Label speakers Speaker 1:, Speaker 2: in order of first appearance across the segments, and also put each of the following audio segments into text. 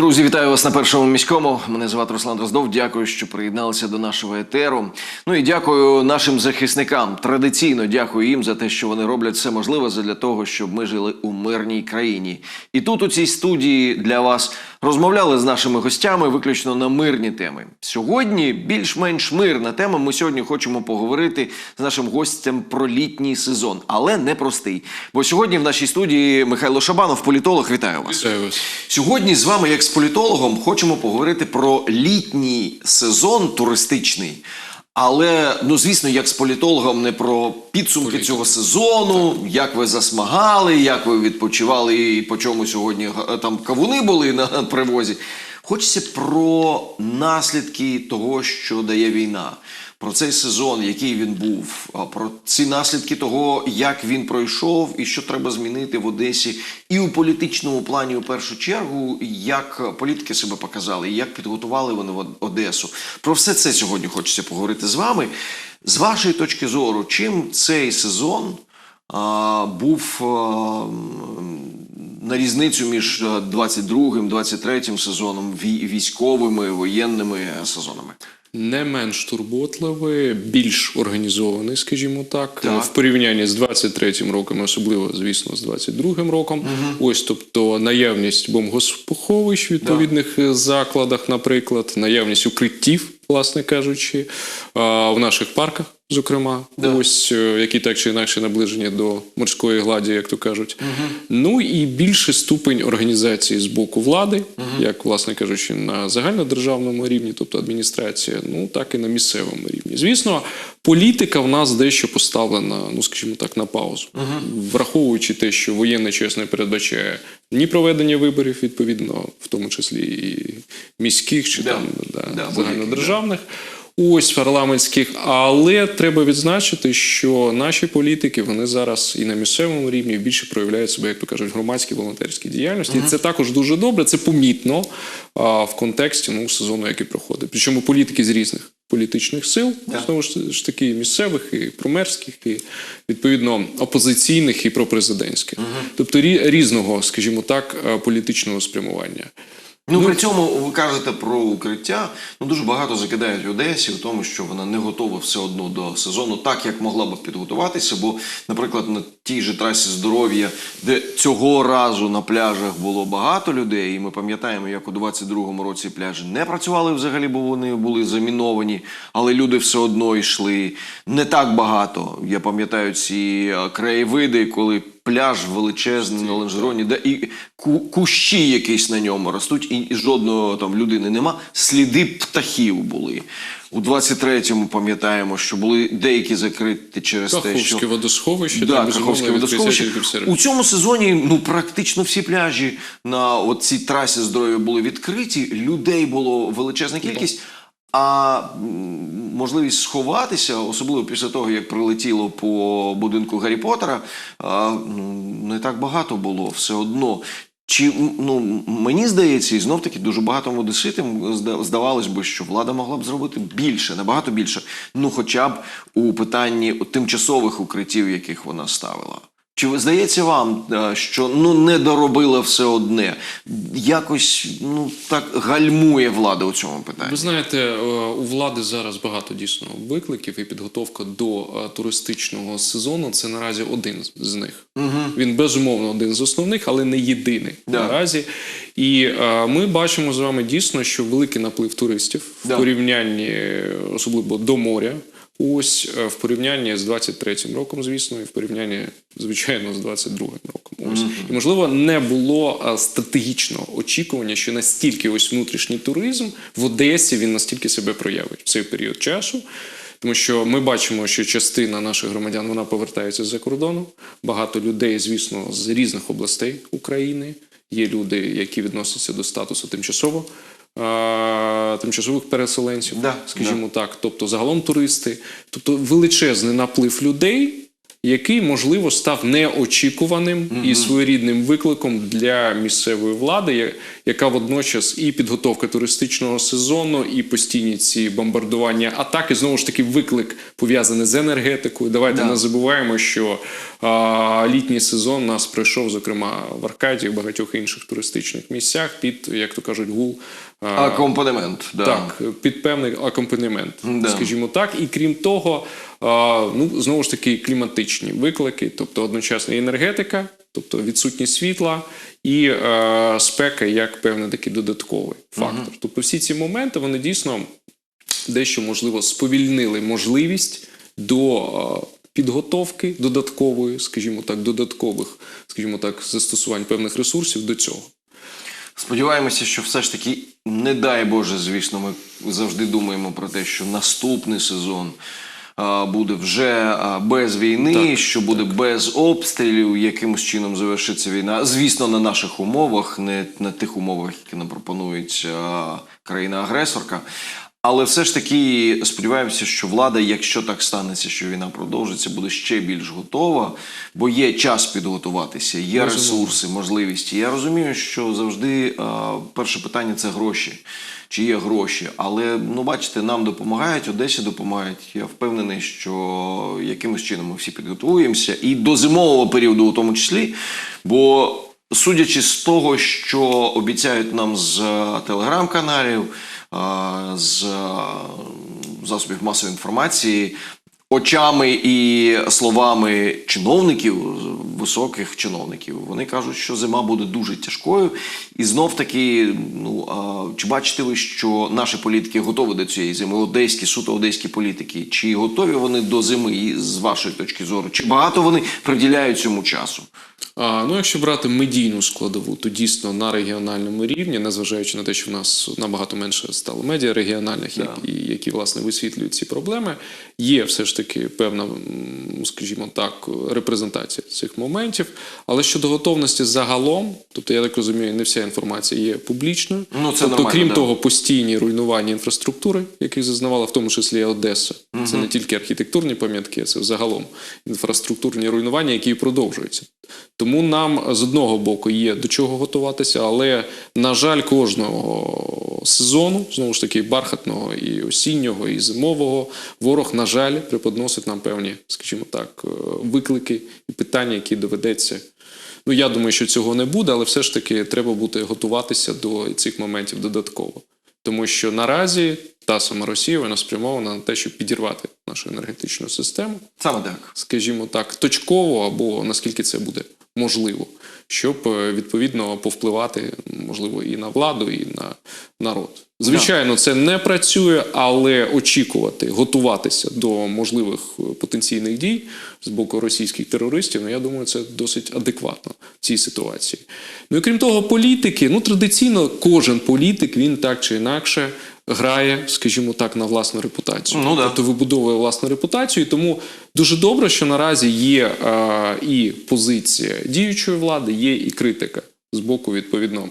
Speaker 1: Друзі, вітаю вас на першому міському. Мене звати Руслан Дроздов. Дякую, що приєдналися до нашого етеру. Ну і дякую нашим захисникам. Традиційно дякую їм за те, що вони роблять все можливе для того, щоб ми жили у мирній країні. І тут у цій студії для вас розмовляли з нашими гостями виключно на мирні теми. Сьогодні більш-менш мирна тема. Ми сьогодні хочемо поговорити з нашим гостем про літній сезон, але не простий. Бо сьогодні в нашій студії Михайло Шабанов, політолог. Вітаю вас.
Speaker 2: Вітаю вас.
Speaker 1: Сьогодні з вами, як політологом, хочемо поговорити про літній сезон туристичний. Але ну звісно, як з політологом, не про підсумки
Speaker 2: Політик.
Speaker 1: цього сезону, як ви засмагали, як ви відпочивали і по чому сьогодні е, там кавуни були на привозі. Хочеться про наслідки того, що дає війна, про цей сезон, який він був, про ці наслідки того, як він пройшов і що треба змінити в Одесі, і у політичному плані у першу чергу, як політики себе показали, і як підготували вони в Одесу. Про все це сьогодні хочеться поговорити з вами. З вашої точки зору, чим цей сезон був а, м, на різницю між 22-м, 23-м сезоном, вій- військовими, воєнними сезонами?
Speaker 2: Не менш турботливий, більш організований, скажімо так,
Speaker 1: Так.
Speaker 2: в порівнянні з 23-м роком, особливо, звісно, з 22-м роком. Ось, тобто, наявність бомбосховищ в відповідних е, закладах, наприклад, наявність укриттів, власне кажучи, в наших парках. Зокрема,
Speaker 1: Да.
Speaker 2: ось е, які так чи інакше наближені до морської гладі, як то кажуть. Ну і більший ступень організації з боку влади, як власне кажучи, на загальнодержавному рівні, тобто адміністрація, ну так і на місцевому рівні. Звісно, політика в нас дещо поставлена, ну скажімо так, на паузу, враховуючи те, що воєнний час не передбачає ні проведення виборів, відповідно, в тому числі і міських чи
Speaker 1: Да.
Speaker 2: там да,
Speaker 1: Да,
Speaker 2: загальнодержавних. Ось парламентських, але треба відзначити, що наші політики вони зараз і на місцевому рівні більше проявляють себе, як то кажуть, в громадській волонтерській діяльності. І це також дуже добре. Це помітно а, в контексті ну, сезону, який проходить. Причому політики з різних політичних сил,
Speaker 1: Да.
Speaker 2: знову ж таки, місцевих, і промерських, і відповідно опозиційних, і пропрезидентських, тобто рі- різного, скажімо так, політичного спрямування.
Speaker 1: Ну, при цьому ви кажете про укриття. Ну дуже багато закидають в Одесі в тому, що вона не готова все одно до сезону, так як могла б підготуватися. Бо, наприклад, на тій же трасі здоров'я, де цього разу на пляжах було багато людей, і ми пам'ятаємо, як у 22-му році пляжі не працювали взагалі, бо вони були заміновані, але люди все одно йшли. Не так багато. Я пам'ятаю ці е, краєвиди, коли пляж величезний на лонжероні, де і ку- кущі якісь на ньому ростуть, і, і жодного там людини нема. Сліди птахів були. У 23-му пам'ятаємо, що були деякі закриті через те,
Speaker 2: Каховське
Speaker 1: що
Speaker 2: водосховище,
Speaker 1: Да, Каховське водосховище. У цьому сезоні ну практично всі пляжі на цій трасі здоров'я були відкриті. Людей було величезна кількість. А можливість сховатися, особливо після того, як прилетіло по будинку Гаррі Поттера, не так багато було все одно. Чи ну мені здається, і знов таки дуже багато одеситам зда- здавалось би, що влада могла б зробити більше, набагато більше. Ну, хоча б у питанні тимчасових укриттів, яких вона ставила. Чи здається вам, е, що ну не доробила все одне? Якось ну так гальмує влада у цьому питанні.
Speaker 2: Ви знаєте, е, у влади зараз багато дійсно викликів, і підготовка до е, туристичного сезону це наразі один з них. Він безумовно один з основних, але не єдиний
Speaker 1: Да.
Speaker 2: наразі. І е, ми бачимо з вами дійсно, що великий наплив туристів
Speaker 1: Да.
Speaker 2: в порівнянні, особливо до моря. Ось е, в порівнянні з 23-м роком, звісно, і в порівнянні, звичайно, з 22-м роком. Ось і можливо не було е, стратегічного очікування, що настільки ось внутрішній туризм в Одесі він настільки себе проявить в цей період часу. Тому що ми бачимо, що частина наших громадян вона повертається з-за кордону. Багато людей, звісно, з різних областей України. Є люди, які відносяться до статусу тимчасово. Е, Тимчасових переселенців,
Speaker 1: Да,
Speaker 2: скажімо так, тобто загалом туристи, тобто величезний наплив людей, який можливо став неочікуваним і своєрідним викликом для місцевої влади, яка водночас і підготовка туристичного сезону, і постійні ці бомбардування атаки. Знову ж таки, виклик пов'язаний з енергетикою. Давайте
Speaker 1: Да.
Speaker 2: не забуваємо, що а, літній сезон нас пройшов, зокрема в Аркаді, в багатьох інших туристичних місцях під, як то кажуть, гул.
Speaker 1: Акомпанемент. Да.
Speaker 2: так, під певний акомпанемент,
Speaker 1: Да.
Speaker 2: скажімо так. І крім того, ну знову ж таки кліматичні виклики, тобто одночасно і енергетика, тобто відсутність світла, і е, спека як певний такий додатковий фактор. Тобто, всі ці моменти вони дійсно дещо можливо сповільнили можливість до е, підготовки додаткової, скажімо так, додаткових, скажімо так, застосувань певних ресурсів до цього.
Speaker 1: Сподіваємося, що все ж таки, не дай Боже, звісно, ми завжди думаємо про те, що наступний сезон буде вже без війни, що буде без обстрілів, якимось чином завершиться війна. Звісно, на наших умовах, не на тих умовах, які нам пропонують країна-агресорка. Але все ж таки сподіваємося, що влада, якщо так станеться, що війна продовжиться, буде ще більш готова, бо є час підготуватися, є ресурси, можливості. Я розумію, що завжди а, перше питання це гроші. Чи є гроші, але ну бачите, нам допомагають, Одесі допомагають. Я впевнений, що якимось чином ми всі підготуємося і до зимового періоду, у тому числі. Бо судячи з того, що обіцяють нам з телеграм-каналів, з е, засобів масової інформації, очами і словами чиновників, високих чиновників, вони кажуть, що зима буде дуже тяжкою. І знов таки, ну а, чи бачите ви, що наші політики готові до цієї зими? Одеські, суто одеські політики, чи готові вони до зими з вашої точки зору? Чи багато вони приділяють цьому часу?
Speaker 2: Ну, якщо брати медійну складову, то дійсно на регіональному рівні, незважаючи на те, що в нас набагато менше стало медіа регіональних,
Speaker 1: Да.
Speaker 2: які, які власне висвітлюють ці проблеми, є все ж таки певна, скажімо так, репрезентація цих моментів. Але щодо готовності загалом, тобто я так розумію, не вся інформація є публічною.
Speaker 1: Ну, це
Speaker 2: тобто, крім
Speaker 1: да.
Speaker 2: того, постійні руйнування інфраструктури, яких зазнавала в тому числі і Одеса. Це не тільки архітектурні пам'ятки, це загалом інфраструктурні руйнування, які і продовжуються. Тому нам з одного боку є до чого готуватися, але на жаль, кожного сезону, знову ж таки, бархатного і осіннього, і зимового, ворог, на жаль, преподносить нам певні, скажімо так, е, виклики і питання, які доведеться. Ну, я думаю, що цього не буде, але все ж таки треба бути готуватися до цих моментів додатково. Тому що наразі та сама Росія вона спрямована на те, щоб підірвати нашу енергетичну систему
Speaker 1: Саме так.
Speaker 2: скажімо так, точково або наскільки це буде можливо, щоб е, відповідно повпливати, можливо, і на владу, і на народ. Звичайно, це не працює, але очікувати, готуватися до можливих е, потенційних дій з боку російських терористів, ну я думаю, це досить адекватно в цій ситуації. Ну і крім того, політики, ну традиційно кожен політик він так чи інакше грає, скажімо так, на власну репутацію.
Speaker 1: Ну да.
Speaker 2: Тобто вибудовує власну репутацію. І тому дуже добре, що наразі є е, і позиція діючої влади, є і критика з боку відповідно.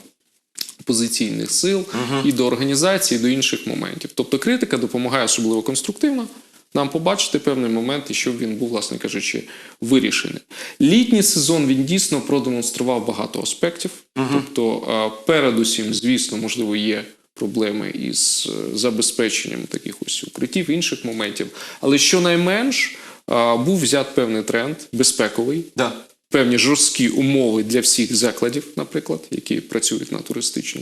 Speaker 2: Опозиційних сил і до організації, і до інших моментів. Тобто критика допомагає особливо конструктивно нам побачити певний момент, і щоб він був, власне кажучи, вирішений. Літній сезон він дійсно продемонстрував багато аспектів. Тобто, е, передусім, звісно, можливо, є проблеми із е, забезпеченням таких ось укриттів, інших моментів. Але щонайменш е, був взят певний тренд безпековий,
Speaker 1: Да.
Speaker 2: певні жорсткі умови для всіх закладів, наприклад, які працюють на туристичну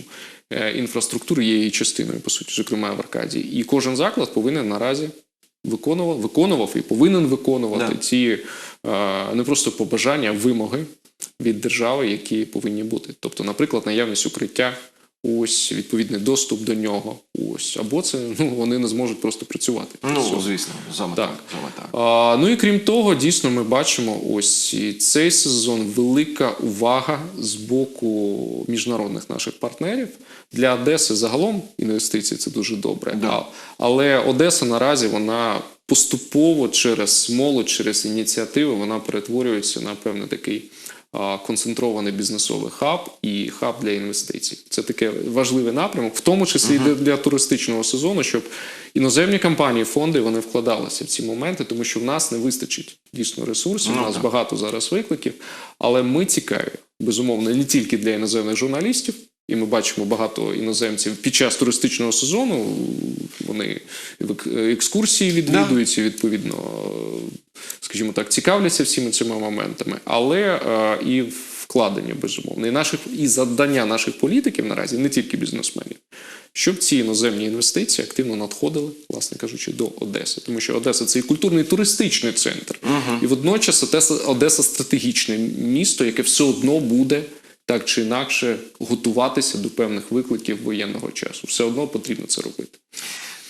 Speaker 2: е, інфраструктуру, є її частиною, по суті, зокрема в Аркадії. І кожен заклад повинен наразі виконував, виконував і повинен виконувати
Speaker 1: Да.
Speaker 2: ці не просто побажання, а вимоги від держави, які повинні бути. Тобто, наприклад, наявність укриття. Ось відповідний доступ до нього. Ось або це ну вони не зможуть просто працювати.
Speaker 1: Ну,
Speaker 2: Все.
Speaker 1: звісно,
Speaker 2: так. А, ну і крім того, дійсно, ми бачимо ось і цей сезон велика увага з боку міжнародних наших партнерів. Для Одеси загалом інвестиції це дуже добре.
Speaker 1: Да.
Speaker 2: А, але Одеса наразі вона поступово через молодь, через ініціативи, вона перетворюється на певний такий концентрований бізнесовий хаб і хаб для інвестицій. Це таке важливий напрямок, в тому числі і для, для туристичного сезону, щоб іноземні компанії, фонди вони вкладалися в ці моменти, тому що в нас не вистачить дійсно ресурсів.
Speaker 1: Ну,
Speaker 2: у нас багато зараз викликів, але ми цікаві безумовно не тільки для іноземних журналістів. І ми бачимо багато іноземців під час туристичного сезону. Вони ек- екскурсії відвідують і відповідно, скажімо так, цікавляться всіми цими моментами, але е, і вкладення безумовно. І наших і завдання наших політиків наразі не тільки бізнесменів, щоб ці іноземні інвестиції активно надходили, власне кажучи, до Одеси, тому що Одеса це і культурний і туристичний центр, і водночас Одеса, Одеса стратегічне місто, яке все одно буде. Так чи інакше готуватися до певних викликів воєнного часу. Все одно потрібно це робити.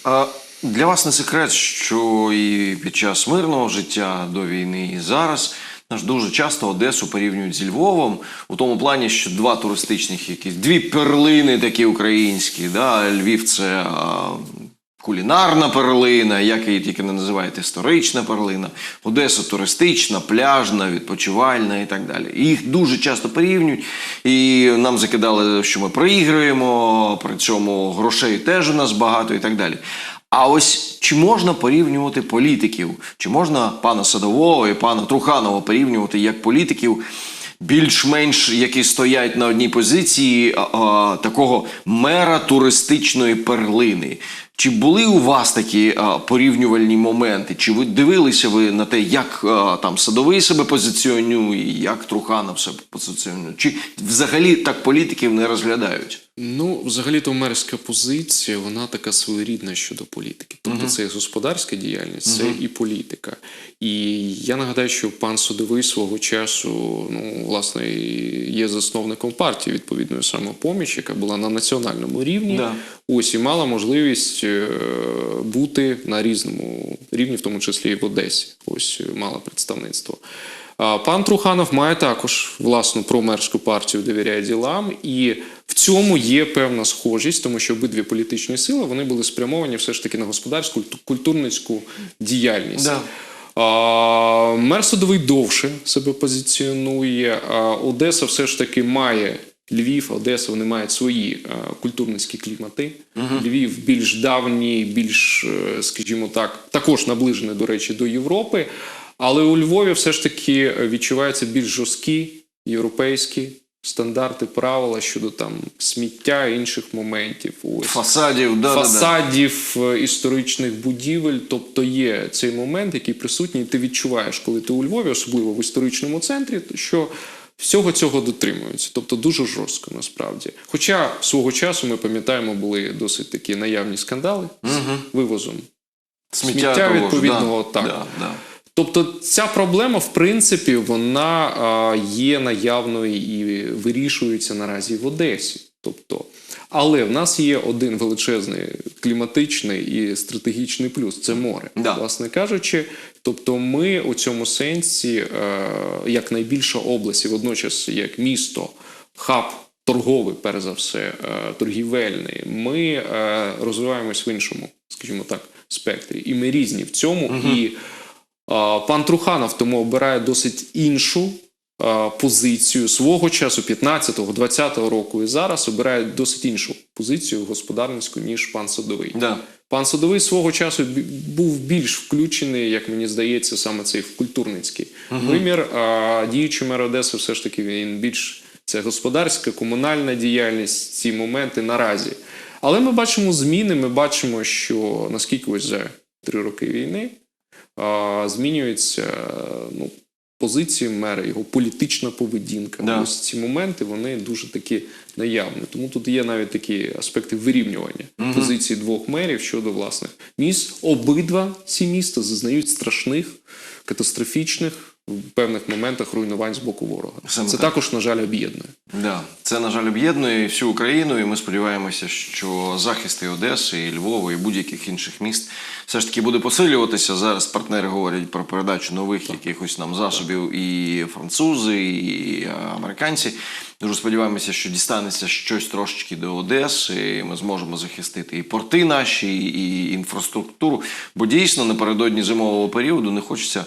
Speaker 1: А для вас не секрет, що і під час мирного життя до війни, і зараз наш дуже часто Одесу порівнюють зі Львовом у тому плані, що два туристичних якісь дві перлини такі українські. Да? Львів це кулінарна перлина, як її тільки не називають, історична перлина, Одеса туристична, пляжна, відпочивальна і так далі. Їх дуже часто порівнюють, і нам закидали, що ми проігруємо, при цьому грошей теж у нас багато і так далі. А ось чи можна порівнювати політиків? Чи можна пана Садового і пана Труханова порівнювати як політиків? Більш-менш які стоять на одній позиції а, а, такого мера туристичної перлини. Чи були у вас такі а, порівнювальні моменти? Чи ви дивилися ви на те, як а, там садовий себе позиціонує, як Труханов себе позиціонує? Чи взагалі так політиків не розглядають?
Speaker 2: Ну, взагалі-то мерська позиція, вона така своєрідна щодо політики. Тобто це і господарська діяльність, це і політика. І я нагадаю, що пан Судовий свого часу, ну, власне, є засновником партії відповідної самопоміч, яка була на національному рівні.
Speaker 1: Да.
Speaker 2: Ось і мала можливість е, бути на різному рівні, в тому числі і в Одесі. Ось е, мала представництво. Пан Труханов має також власну промерську партію довіряє ділам, і в цьому є певна схожість, тому що обидві політичні сили вони були спрямовані все ж таки на господарську культурницьку діяльність.
Speaker 1: Да.
Speaker 2: А, Мер Садовий довше себе позиціонує. А Одеса все ж таки має. Львів, Одеса, вони мають свої е, культурницькі клімати. Львів більш давній, більш, е, скажімо так, також наближений, до речі, до Європи. Але у Львові все ж таки відчуваються більш жорсткі європейські стандарти, правила щодо там сміття інших моментів. Ось
Speaker 1: Фасадів, да, да, да.
Speaker 2: фасадів е, історичних будівель. Тобто є цей момент, який присутній, і ти відчуваєш, коли ти у Львові, особливо в історичному центрі, що всього цього дотримуються. Тобто дуже жорстко насправді. Хоча свого часу ми пам'ятаємо, були досить такі наявні скандали з вивозом. Сміття
Speaker 1: ж,
Speaker 2: відповідного,
Speaker 1: да,
Speaker 2: так.
Speaker 1: Да, да.
Speaker 2: Тобто ця проблема, в принципі, вона є наявною і вирішується наразі в Одесі. Тобто, але в нас є один величезний кліматичний і стратегічний плюс це море.
Speaker 1: Да.
Speaker 2: Власне кажучи, тобто ми у цьому сенсі, е, як найбільша область, і водночас як місто, хаб торговий, перш за все, е, торгівельний, ми е, розвиваємось в іншому, скажімо так, спектрі. І ми різні в цьому. І а, Пан Труханов тому обирає досить іншу позицію свого часу, 15-го, 20-го року, і зараз обирає досить іншу позицію господарницьку, ніж пан Садовий.
Speaker 1: Да.
Speaker 2: Пан Садовий свого часу був більш включений, як мені здається, саме цей в культурницький вимір. А діючий мер Одеси все ж таки він більш це господарська, комунальна діяльність, ці моменти наразі. Але ми бачимо зміни. Ми бачимо, що наскільки ось за три роки війни змінюється ну, позиції мера, його політична поведінка.
Speaker 1: Да.
Speaker 2: Ось ці моменти вони дуже такі наявні. Тому тут є навіть такі аспекти вирівнювання позиції двох мерів щодо власних міст. Обидва ці міста зазнають страшних, катастрофічних в певних моментах руйнувань з боку ворога.
Speaker 1: Саме
Speaker 2: Це
Speaker 1: так.
Speaker 2: також, на жаль, об'єднує.
Speaker 1: Да. Це, на жаль, об'єднує всю Україну, і ми сподіваємося, що захист і Одеси, і Львова, і будь-яких інших міст все ж таки буде посилюватися. Зараз партнери говорять про передачу нових якихось нам засобів і французи, і американці. Дуже сподіваємося, що дістанеться щось трошечки до Одеси, і ми зможемо захистити і порти наші, і інфраструктуру. Бо дійсно напередодні зимового періоду не хочеться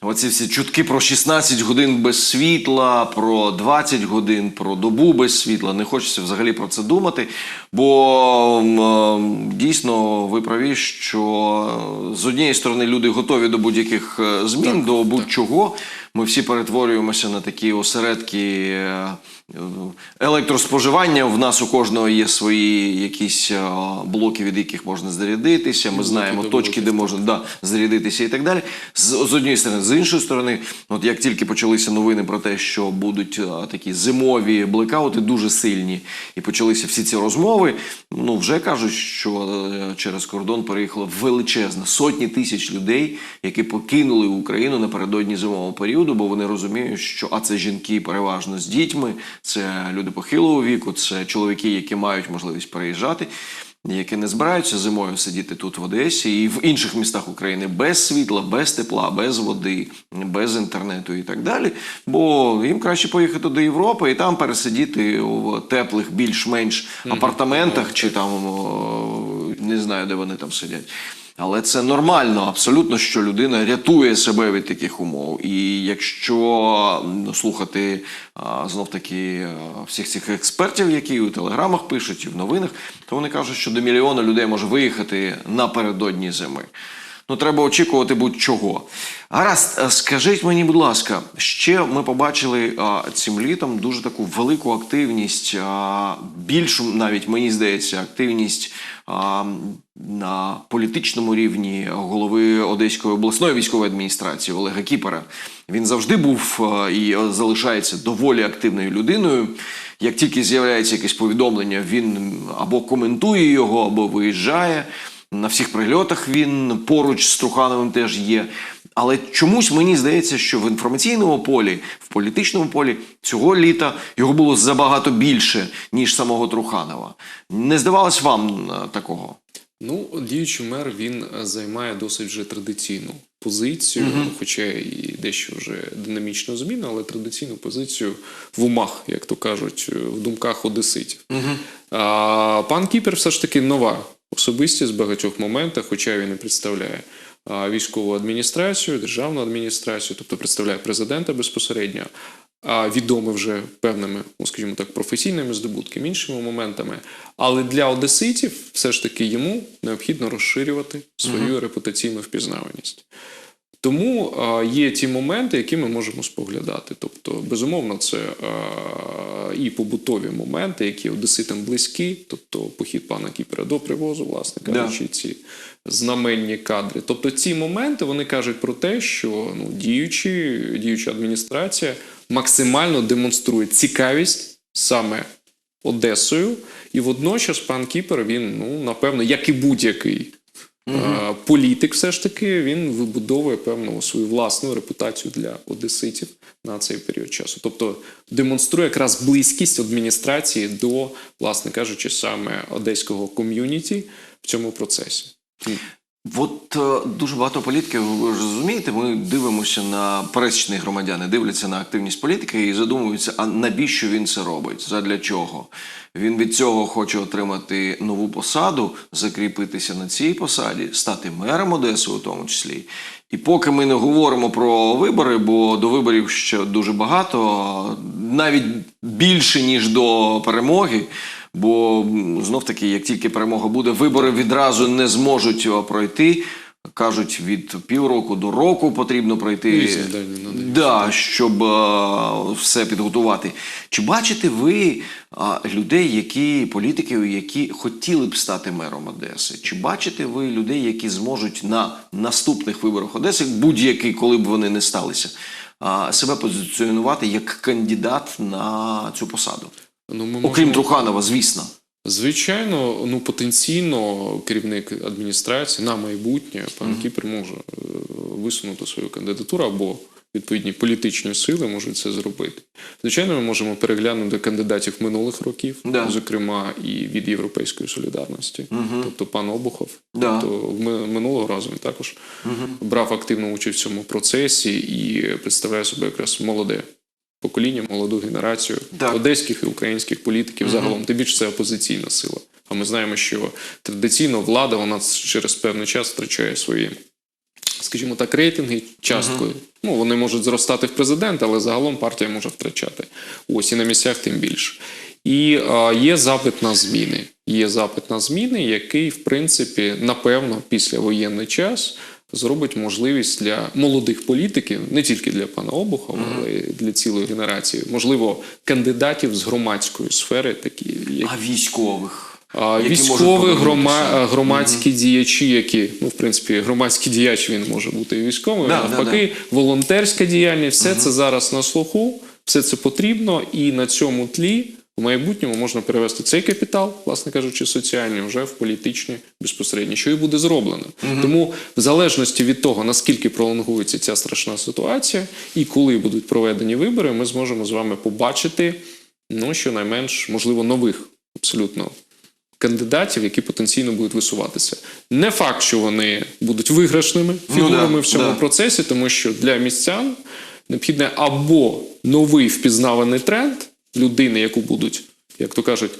Speaker 1: Оці всі чутки про 16 годин без світла, про 20 годин, про добу без світла. Не хочеться взагалі про це думати. Бо е, дійсно ви праві, що е, з однієї сторони люди готові до будь-яких змін, змін, до будь-чого. Ми всі перетворюємося на такі осередки е, електроспоживання. В нас у кожного є свої якісь е, блоки, від яких можна зарядитися. Ми знаємо точки, де можна да, зарядитися і так далі. З, з однієї сторони, з іншої сторони, от як тільки почалися новини про те, що будуть е, такі зимові блекаути дуже сильні, і почалися всі ці розмови. Ну вже кажуть, що через кордон переїхало величезна сотні тисяч людей, які покинули Україну напередодні зимового періоду, бо вони розуміють, що а це жінки переважно з дітьми, це люди похилого віку, це чоловіки, які мають можливість переїжджати які не збираються зимою сидіти тут в Одесі і в інших містах України без світла, без тепла, без води, без інтернету і так далі. Бо їм краще поїхати до Європи і там пересидіти в теплих, більш-менш апартаментах чи там не знаю, де вони там сидять. Але це нормально, абсолютно, що людина рятує себе від таких умов. І якщо слухати знов таки всіх цих експертів, які у телеграмах пишуть і в новинах, то вони кажуть, що до мільйона людей може виїхати напередодні зими. Ну, треба очікувати будь-чого. Гаразд, е, скажіть мені, будь ласка, ще ми побачили а, цим літом дуже таку велику активність, а, більшу навіть мені здається, активність на політичному рівні голови Одеської обласної військової адміністрації Олега Кіпера. Він завжди був і е, залишається доволі активною людиною. Як тільки з'являється якесь повідомлення, він або коментує його, або виїжджає. На всіх прильотах він поруч з Трухановим теж є. Але чомусь мені здається, що в інформаційному полі, в політичному полі цього літа його було забагато більше, ніж самого Труханова. Не здавалось вам е, такого?
Speaker 2: Ну, діючий мер він е, займає досить вже традиційну позицію, хоча і дещо вже динамічно зміна, але традиційну позицію в умах, як то кажуть, е, в думках одеситів. А, пан Кіпер все ж таки нова особистість в багатьох моментах, хоча він і представляє військову адміністрацію, державну адміністрацію, тобто представляє президента безпосередньо. А відомий вже певними, ну скажімо так, професійними здобутками, іншими моментами. Але для одеситів все ж таки йому необхідно розширювати свою репутаційну впізнаваність. Тому а, є ті моменти, які ми можемо споглядати. Тобто, безумовно, це а, і побутові моменти, які одеситам близькі, тобто похід пана Кіпера до привозу, власне
Speaker 1: Да.
Speaker 2: ці знаменні кадри. Тобто, ці моменти вони кажуть про те, що ну, діючі, діюча адміністрація максимально демонструє цікавість саме Одесою, і водночас пан Кіпер він, ну напевно, як і будь-який. Е, Політик, все ж таки, він вибудовує певну свою власну репутацію для одеситів на цей період часу. Тобто демонструє якраз близькість адміністрації до, власне кажучи, саме одеського ком'юніті в цьому процесі.
Speaker 1: От е, дуже багато політиків, розумієте, ми дивимося на пересічні громадяни, дивляться на активність політика і задумуються, а навіщо він це робить? Задля чого? Він від цього хоче отримати нову посаду, закріпитися на цій посаді, стати мером Одеси у тому числі. І поки ми не говоримо про вибори, бо до виборів ще дуже багато, навіть більше ніж до перемоги. Бо знов таки, як тільки перемога буде, вибори відразу не зможуть о, пройти. Кажуть, від півроку до року потрібно пройти,
Speaker 2: Різні
Speaker 1: да, щоб е, все підготувати. Чи бачите ви е, людей, які політиків, які хотіли б стати мером Одеси? Чи бачите ви людей, які зможуть на наступних виборах Одеси, будь-які, коли б вони не сталися, е, себе позиціонувати як кандидат на цю посаду?
Speaker 2: Ну, ми
Speaker 1: Окрім
Speaker 2: можемо-
Speaker 1: Труханова, звісно.
Speaker 2: Звичайно, ну потенційно керівник адміністрації на майбутнє пан Кіпер може е, висунути свою кандидатуру або відповідні політичні сили можуть це зробити. Звичайно, ми можемо переглянути кандидатів минулих років,
Speaker 1: Да.
Speaker 2: зокрема і від Європейської солідарності, тобто пан Обухов.
Speaker 1: Да.
Speaker 2: Тобто в минулого разу він також брав активну участь в цьому процесі і представляє себе якраз молоде. Покоління, молоду генерацію
Speaker 1: Так.
Speaker 2: одеських і українських політиків загалом, тим більше це опозиційна сила. А ми знаємо, що традиційно влада вона через певний час втрачає свої, скажімо так, рейтинги часткою. Ну, вони можуть зростати в президента, але загалом партія може втрачати. Ось і на місцях тим більше. І а, є запит на зміни. Є запит на зміни, який, в принципі, напевно, після воєнний час зробить можливість для молодих політиків, не тільки для пана Обухова, але й для цілої генерації, можливо, кандидатів з громадської сфери, такі як
Speaker 1: А військових?
Speaker 2: Військові, грома, громадські діячі, які, ну, в принципі, громадський діяч він може бути і військовим,
Speaker 1: Да,
Speaker 2: навпаки, волонтерська діяльність, все це зараз на слуху, все це потрібно, і на цьому тлі в майбутньому можна перевести цей капітал, власне кажучи, соціальний, вже в політичні безпосередньо, що і буде зроблено. Тому, в залежності від того, наскільки пролонгується ця страшна ситуація, і коли будуть проведені вибори, ми зможемо з вами побачити, ну, щонайменш, можливо, нових абсолютно кандидатів, які потенційно будуть висуватися. Не факт, що вони будуть виграшними фігурами
Speaker 1: да,
Speaker 2: в цьому
Speaker 1: да.
Speaker 2: процесі, тому що для містян необхідне або новий впізнаваний тренд людини, яку будуть, як то кажуть,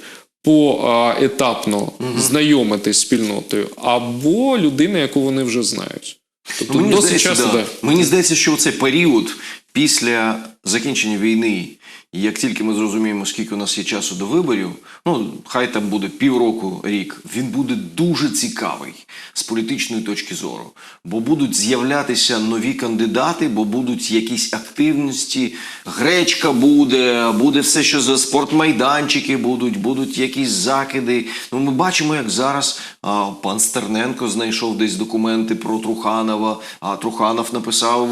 Speaker 2: поетапно знайомити з спільнотою, або людина, яку вони вже знають. Тобто
Speaker 1: Ну, мені,
Speaker 2: досить
Speaker 1: здається,
Speaker 2: часто
Speaker 1: да.
Speaker 2: да.
Speaker 1: мені здається, що цей період після закінчення війни, і як тільки ми зрозуміємо, скільки у нас є часу до виборів, ну хай там буде півроку, рік, він буде дуже цікавий з політичної точки зору. Бо будуть з'являтися нові кандидати, бо будуть якісь активності, гречка буде, буде все, що за спортмайданчики будуть, будуть якісь закиди. Ну, ми бачимо, як зараз а, пан Стерненко знайшов десь документи про Труханова, а Труханов написав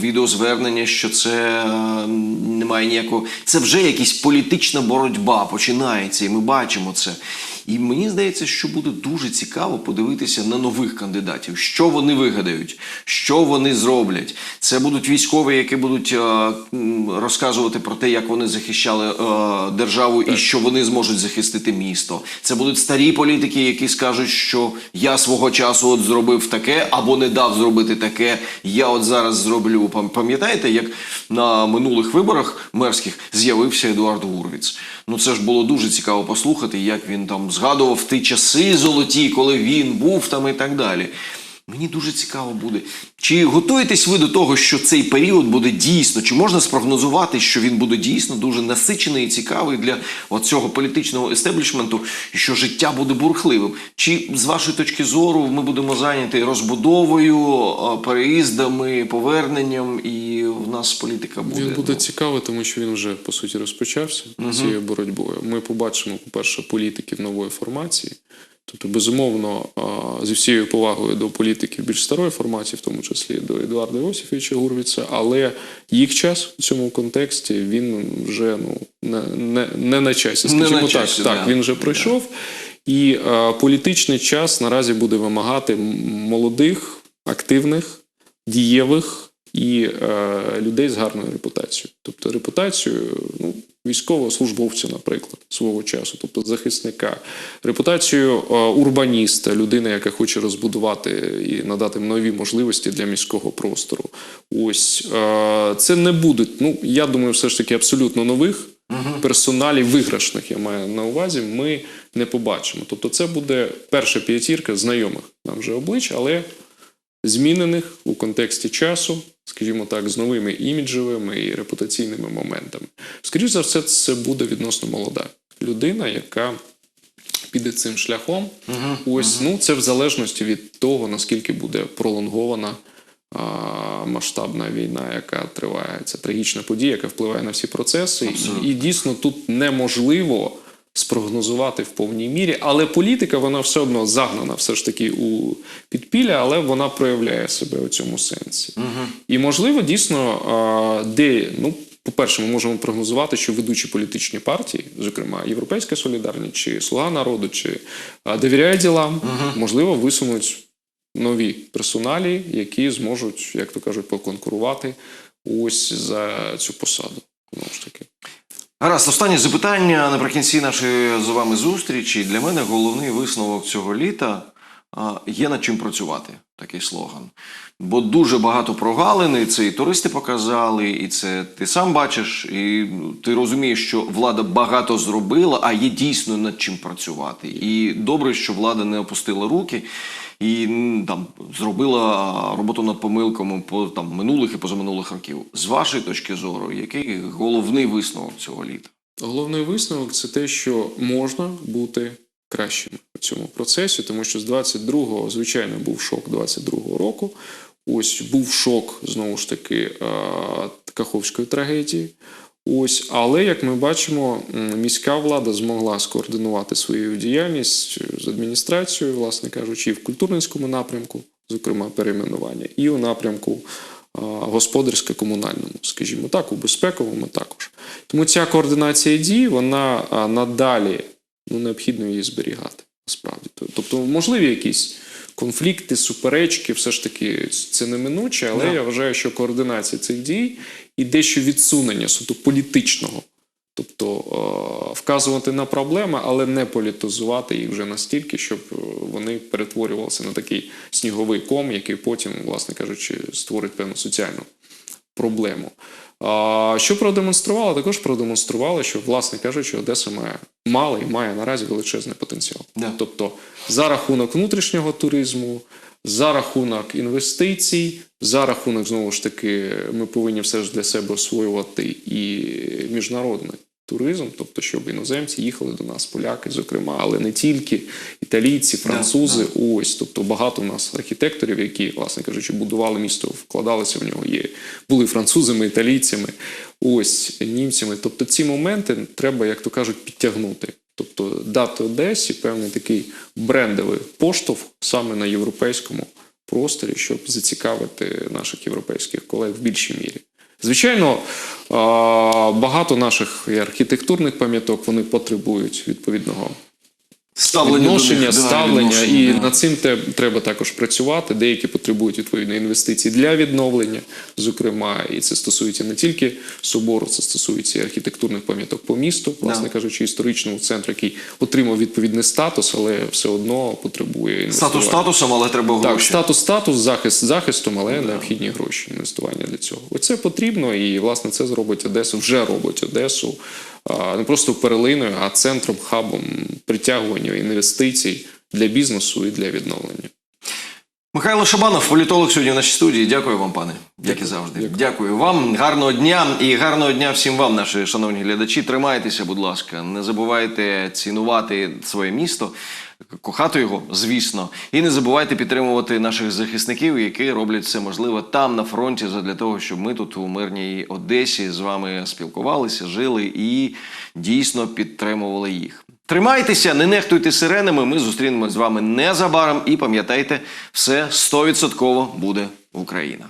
Speaker 1: відеозвернення, що це немає ніякого. Це вже якась політична боротьба починається, і ми бачимо це. І мені здається, що буде дуже цікаво подивитися на нових кандидатів, що вони вигадають, що вони зроблять. Це будуть військові, які будуть е, розказувати про те, як вони захищали е, державу і що вони зможуть захистити місто. Це будуть старі політики, які скажуть, що я свого часу от зробив таке або не дав зробити таке. Я от зараз зроблю. Пам'ятаєте, як на минулих виборах мерських з'явився Едуард Гурвіц? Ну це ж було дуже цікаво послухати, як він там згадував ті часи золоті, коли він був там і так далі. Мені дуже цікаво буде. Чи готуєтесь ви до того, що цей період буде дійсно? Чи можна спрогнозувати, що він буде дійсно дуже насичений і цікавий для цього політичного естеблішменту, і що життя буде бурхливим? Чи з вашої точки зору ми будемо зайняті розбудовою, переїздами, поверненням, і в нас політика буде?
Speaker 2: Він буде
Speaker 1: ну,
Speaker 2: цікавий, тому що він вже по суті розпочався цією боротьбою. Ми побачимо, по-перше, політиків нової формації. Тобто, безумовно, а, зі всією повагою до політиків більш старої формації, в тому числі до Едуарда Іосифовича Гурвіца, але їх час у цьому контексті він вже ну не, не, не на часі.
Speaker 1: Не
Speaker 2: Скажімо
Speaker 1: на
Speaker 2: так,
Speaker 1: часі,
Speaker 2: так
Speaker 1: да.
Speaker 2: він вже пройшов. І е, політичний час наразі буде вимагати молодих, активних, дієвих і е, людей з гарною репутацією. Тобто репутацію ну, військового службовця, наприклад, свого часу, тобто захисника, репутацію е, урбаніста, людини, яка хоче розбудувати і надати нові можливості для міського простору. Ось е, це не будуть. Ну я думаю, все ж таки абсолютно нових. Персоналів виграшних я маю на увазі, ми не побачимо. Тобто, це буде перша п'ятірка знайомих нам вже облич, але змінених у контексті часу, скажімо так, з новими іміджевими і репутаційними моментами. Скоріше за все, це буде відносно молода людина, яка піде цим шляхом. Ось ну це в залежності від того, наскільки буде пролонгована. а, Масштабна війна, яка триває, це трагічна подія, яка впливає на всі процеси, і, і дійсно тут неможливо спрогнозувати в повній мірі. Але політика вона все одно загнана все ж таки у підпілля, але вона проявляє себе у цьому сенсі. І можливо, дійсно, де ну. По-перше, ми можемо прогнозувати, що ведучі політичні партії, зокрема Європейська Солідарність, чи Слуга народу, чи довіряє ділам, можливо, висунуть нові персоналі, які зможуть, як то кажуть, поконкурувати ось за цю посаду. Знову ж таки.
Speaker 1: Гаразд, останнє запитання наприкінці нашої з вами зустрічі. Для мене головний висновок цього літа є над чим працювати. Такий слоган. Бо дуже багато прогалин, і це і туристи показали, і це ти сам бачиш, і ти розумієш, що влада багато зробила, а є дійсно над чим працювати. І добре, що влада не опустила руки. І там зробила роботу над помилками по там минулих і позаминулих років. З вашої точки зору, який головний висновок цього літа?
Speaker 2: Головний висновок це те, що можна бути кращим у цьому процесі, тому що з 22-го, звичайно, був шок 22-го року. Ось був шок знову ж таки е, Каховської трагедії. Ось, але як ми бачимо, міська влада змогла скоординувати свою діяльність з адміністрацією, власне кажучи, і в культурницькому напрямку, зокрема перейменування, і у напрямку господарсько-комунальному, скажімо так, у безпековому також. Тому ця координація дій, вона надалі ну, необхідно її зберігати. Насправді, тобто, можливі якісь конфлікти, суперечки, все ж таки це неминуче, але
Speaker 1: Да.
Speaker 2: я вважаю, що координація цих дій і дещо відсунення суто політичного. Тобто е, вказувати на проблеми, але не політизувати їх вже настільки, щоб е, вони перетворювалися на такий сніговий ком, який потім, власне кажучи, створить певну соціальну проблему. Що продемонструвало? Також продемонструвало, що, власне кажучи, Одеса має мала і має наразі величезний потенціал.
Speaker 1: Да.
Speaker 2: Тобто за рахунок внутрішнього туризму, за рахунок інвестицій, за рахунок знову ж таки, ми повинні все ж для себе освоювати і міжнародний туризм, тобто, щоб іноземці їхали до нас, поляки, зокрема, але не тільки італійці, французи. Ось, тобто багато у нас архітекторів, які, власне кажучи, будували місто, вкладалися в нього. Є були французами, італійцями, ось німцями. Тобто ці моменти треба, як то кажуть, підтягнути. Тобто дати Одесі певний такий брендовий поштовх саме на європейському просторі, щоб зацікавити наших європейських колег в більшій мірі. Звичайно, багато наших архітектурних пам'яток вони потребують відповідного
Speaker 1: Ставлення
Speaker 2: відношення,
Speaker 1: них, да,
Speaker 2: ставлення,
Speaker 1: відношення,
Speaker 2: і
Speaker 1: да.
Speaker 2: над цим те- треба також працювати. Деякі потребують відповідної інвестиції для відновлення, зокрема, і це стосується не тільки собору, це стосується і архітектурних пам'яток по місту, власне
Speaker 1: Да.
Speaker 2: кажучи, історичного центру, який отримав відповідний статус, але все одно потребує інвестування.
Speaker 1: Статус статусом, але треба
Speaker 2: Так, статус, статус, захист захистом, але необхідні гроші інвестування для цього. Оце потрібно, і власне це зробить Одесу, вже робить Одесу не просто перлиною, а центром, хабом притягування інвестицій для бізнесу і для відновлення.
Speaker 1: Михайло Шабанов, політолог сьогодні в нашій студії. Дякую вам, пане. Як і завжди. Дякую. вам. Гарного дня і гарного дня всім вам, наші шановні глядачі. Тримайтеся, будь ласка. Не забувайте цінувати своє місто, кохати його, звісно. І не забувайте підтримувати наших захисників, які роблять все можливе там на фронті, для того, щоб ми тут у мирній Одесі з вами спілкувалися, жили і дійсно підтримували їх. Тримайтеся, не нехтуйте сиренами. Ми зустрінемось з вами незабаром. І пам'ятайте, все 100% буде Україна.